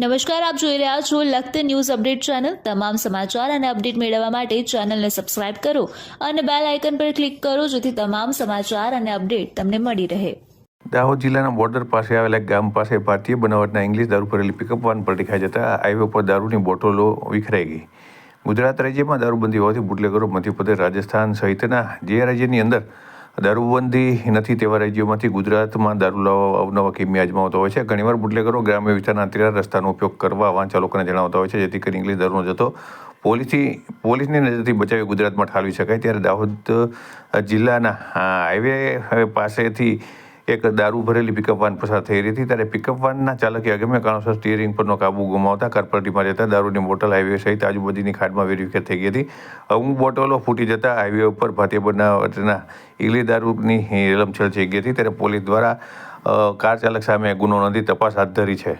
નમસ્કાર, આપ જોઈ રહ્યા છો લખત ન્યૂઝ અપડેટ ચેનલ. તમામ સમાચાર અને અપડેટ મેળવવા માટે ચેનલને સબસ્ક્રાઇબ કરો અને બેલ આઇકન પર ક્લિક કરો જેથી તમામ સમાચાર અને અપડેટ તમને મળી રહે. દાહોદ જિલ્લાના બોર્ડર પાસે આવેલા ગામ પાસે ભારતીય બનાવટના ઇંગ્લિશ દારૂ ભરેલી પિકઅપ વાન પર દેખાઈ જતા હાઈવે પર દારૂની બોટલો વિખરાઈ ગઈ. ગુજરાત રાજ્યમાં દારૂબંધી હોવાથી બુટલેગરો મધ્યપ્રદેશ, રાજસ્થાન સહિતના જે રાજ્યની અંદર દારૂબંધી નથી તેવા રાજ્યોમાંથી ગુજરાતમાં દારૂ લાવવા અવનવા કિમી અજમાવતો હોય છે. ઘણીવાર બુટલેગરો ગ્રામ્ય વિસ્તારના અંતરિયાળ રસ્તાનો ઉપયોગ કરવા વાહન લોકોને જણાવતા હોય છે, જેથી કરી ઇંગ્લિશ દારૂનો જથ્થો પોલીસથી, પોલીસની નજરથી બચાવી ગુજરાતમાં ઠાલવી શકાય. ત્યારે દાહોદ જિલ્લાના હાઈવે પાસેથી એક દારૂ ભરેલી પિકઅપ વાન પસાર થઈ રહી હતી ત્યારે પિકઅપ વાનના ચાલકે અગમ્ય કારણોસર સ્ટીયરિંગ પરનો કાબુ ગુમાવતા કાર પલટીમાં જતા દારૂની બોટલ હાઈવે સહિત આજુબાજુની ખાડમાં વેરવિખેર થઈ ગઈ હતી. અમુક બોટલો ફૂટી જતા હાઈવે ઉપર ભારતીય બનાવટના ઇલી દારૂની રેલમછેલ થઈ ગઈ હતી. ત્યારે પોલીસ દ્વારા કાર ચાલક સામે ગુનો નોંધી તપાસ હાથ ધરી છે.